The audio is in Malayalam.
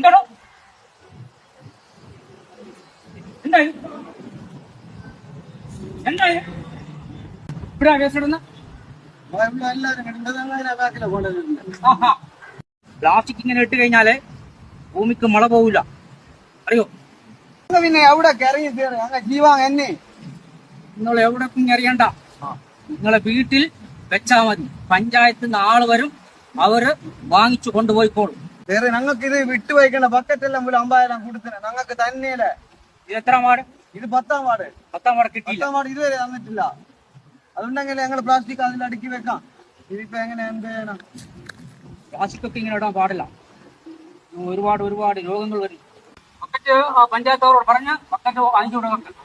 എന്താണോ എന്തായി? എന്തായി? ഇവിടെ കേസിടുന്ന പ്ലാസ്റ്റിക് ഇങ്ങനെ ഇട്ട് കഴിഞ്ഞാൽ ഭൂമിക്ക് മഴ പോവില്ല അറിയോ? പിന്നെ എവിടെ കറിയും ജീവാ എന്നെ. നിങ്ങൾ എവിടെ കുഞ്ഞറിയണ്ട നിങ്ങളെ വീട്ടിൽ വെച്ചാ മതി. പഞ്ചായത്തിന്റെ ആൾ വരും. അവർ വാങ്ങിച്ചു കൊണ്ടുപോയിക്കോളും. വേറെ ഞങ്ങൾക്ക് ഇത് വിട്ടു വയ്ക്കേണ്ട ബക്കറ്റ് എല്ലാം പോലും അമ്പായിരം കൊടുത്തിനെ ഞങ്ങൾക്ക് തന്നെയല്ലേ? ഇത് എത്ര വാർഡ് ഇത് പത്താം വാർഡ് പത്താം വാർഡ് കിട്ടി പത്താം വാർഡ് ഇതുവരെ തന്നിട്ടില്ല. അതുണ്ടെങ്കിൽ ഞങ്ങൾ പ്ലാസ്റ്റിക് അതിൽ അടുക്കി വെക്കാം. ഇതിപ്പോ എങ്ങനെ എന്ത് ചെയ്യണം? പ്ലാസ്റ്റിക് ഒക്കെ ഇങ്ങനെ ഇടാൻ പാടില്ല. ഒരുപാട് ഒരുപാട് രോഗങ്ങൾ വരും. ബക്കറ്റ് ആ പഞ്ചായത്തോട് പറഞ്ഞ ബക്കറ്റ് അഞ്ചു കൊടുക്കണം